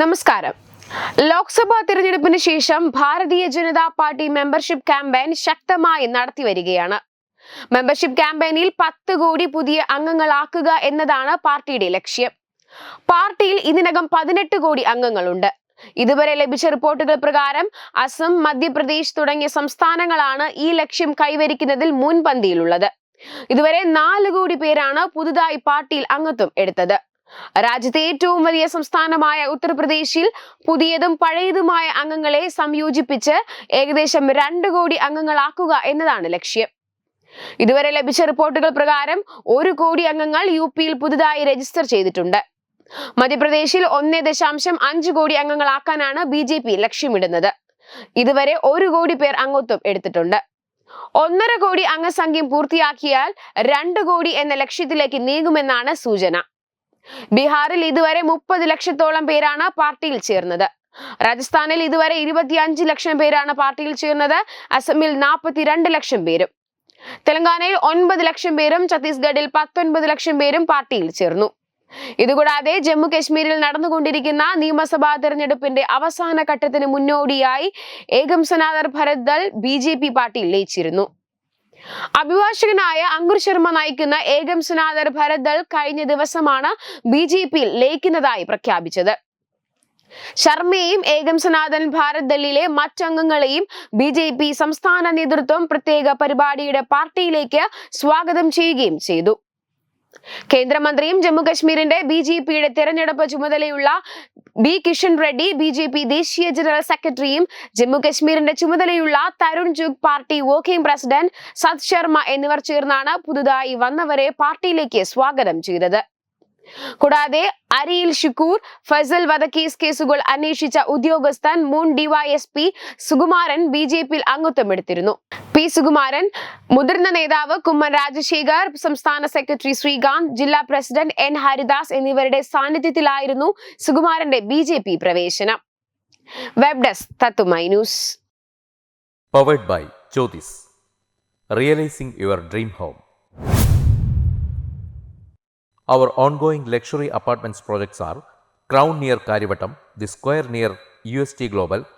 നമസ്കാരം. ലോക്സഭാ തിരഞ്ഞെടുപ്പിന് ശേഷം Bharatiya Janata party membership campaign ശക്തമായി നടത്തി വരികയാണ്. മെമ്പർഷിപ്പ് ക്യാമ്പയിനിൽ പത്ത് കോടി പുതിയ അംഗങ്ങളാക്കുക എന്നതാണ് പാർട്ടിയുടെ ലക്ഷ്യം. പാർട്ടിയിൽ ഇതിനകം പതിനെട്ട് കോടി അംഗങ്ങളുണ്ട്. ഇതുവരെ ലഭിച്ച റിപ്പോർട്ടുകൾ പ്രകാരം അസം മധ്യപ്രദേശ് തുടങ്ങിയ സംസ്ഥാനങ്ങളാണ് ഈ ലക്ഷ്യം കൈവരിക്കുന്നതിൽ മുൻപന്തിയിലുള്ളത്. ഇതുവരെ നാല് കോടി പേരാണ് പുതുതായി പാർട്ടിയിൽ അംഗത്വം എടുത്തത്. രാജ്യത്തെ ഏറ്റവും വലിയ സംസ്ഥാനമായ ഉത്തർപ്രദേശിൽ പുതിയതും പഴയതുമായ അംഗങ്ങളെ സംയോജിപ്പിച്ച് ഏകദേശം രണ്ട് കോടി അംഗങ്ങളാക്കുക എന്നതാണ് ലക്ഷ്യം. ഇതുവരെ ലഭിച്ച റിപ്പോർട്ടുകൾ പ്രകാരം ഒരു കോടി അംഗങ്ങൾ യു പിയിൽ പുതുതായി രജിസ്റ്റർ ചെയ്തിട്ടുണ്ട്. മധ്യപ്രദേശിൽ ഒന്നേ ദശാംശം അഞ്ച് കോടി അംഗങ്ങളാക്കാനാണ് ബി ജെ പി ലക്ഷ്യമിടുന്നത്. ഇതുവരെ ഒരു കോടി പേർ അംഗത്വം എടുത്തിട്ടുണ്ട്. ഒന്നര കോടി അംഗസംഖ്യം പൂർത്തിയാക്കിയാൽ രണ്ട് കോടി എന്ന ലക്ഷ്യത്തിലേക്ക് നീങ്ങുമെന്നാണ് സൂചന. ബീഹാറിൽ ഇതുവരെ മുപ്പത് ലക്ഷത്തോളം പേരാണ് പാർട്ടിയിൽ ചേർന്നത്. രാജസ്ഥാനിൽ ഇതുവരെ ഇരുപത്തിയഞ്ച് ലക്ഷം പേരാണ് പാർട്ടിയിൽ ചേർന്നത്. അസമിൽ നാൽപ്പത്തിരണ്ട് ലക്ഷം പേരും. തെലങ്കാനയിൽ ഒൻപത് ലക്ഷം പേരും. ഛത്തീസ്ഗഡിൽ പത്തൊൻപത് ലക്ഷം പേരും പാർട്ടിയിൽ ചേർന്നു. ഇതുകൂടാതെ ജമ്മു കശ്മീരിൽ നടന്നുകൊണ്ടിരിക്കുന്ന നിയമസഭാ തെരഞ്ഞെടുപ്പിന്റെ അവസാന ഘട്ടത്തിന് മുന്നോടിയായി Ekam Sanatan Bharat Dal B J P പാർട്ടിയിൽ ലയിച്ചിരുന്നു. അഭിഭാഷകനായ അങ്കുർ ശർമ്മ നയിക്കുന്ന ഏകം സുനാദർ ഭരത് ദൾ കഴിഞ്ഞ ദിവസമാണ് ബി ജെ പിയിൽ ലയിക്കുന്നതായി പ്രഖ്യാപിച്ചത്. ശർമ്മയെയും ഏകം സനാതൻ ഭാരത് ദളിലെ മറ്റംഗങ്ങളെയും ബി ജെ പി സംസ്ഥാന നേതൃത്വം പ്രത്യേക പരിപാടിയുടെ പാർട്ടിയിലേക്ക് സ്വാഗതം ചെയ്യുകയും ചെയ്തു. കേന്ദ്രമന്ത്രിയും ജമ്മുകശ്മീരിന്റെ ബി ജെ പിയുടെ തെരഞ്ഞെടുപ്പ് ചുമതലയുള്ള B Kishan Reddy B J P ദേശീയ ജനറൽ സെക്രട്ടറിയും ജമ്മുകശ്മീരിന്റെ ചുമതലയുള്ള Tarun Chugh party working president Sat Sharma എന്നിവർ ചേർന്നാണ് പുതുതായി വന്നവരെ പാർട്ടിയിലേക്ക് സ്വാഗതം ചെയ്തത്. കൂടാതെ അരിയിൽ ഷുക്കൂർ ഫസൽ വധക്കേസ് കേസുകൾ അന്വേഷിച്ച ഉദ്യോഗസ്ഥൻ മുൻ ഡിവൈഎസ്പി സുകുമാരൻ ബി ജെ പിയിൽ അംഗത്വമെടുത്തിരുന്നു പി സുകുമാരൻ മുതിർന്ന നേതാവ് കുമ്മൻ രാജശേഖർ സംസ്ഥാന സെക്രട്ടറി ശ്രീകാന്ത് ജില്ലാ പ്രസിഡന്റ് എൻ ഹരിദാസ് എന്നിവരുടെ സാന്നിധ്യത്തിലായിരുന്നു സുകുമാരന്റെ ബി ജെ പി പ്രവേശനം. വെബ് ഡെസ്ക് തത്തുമൈ news. Luxury apartments projects R crown near home. Our ongoing luxury apartments projects are Crown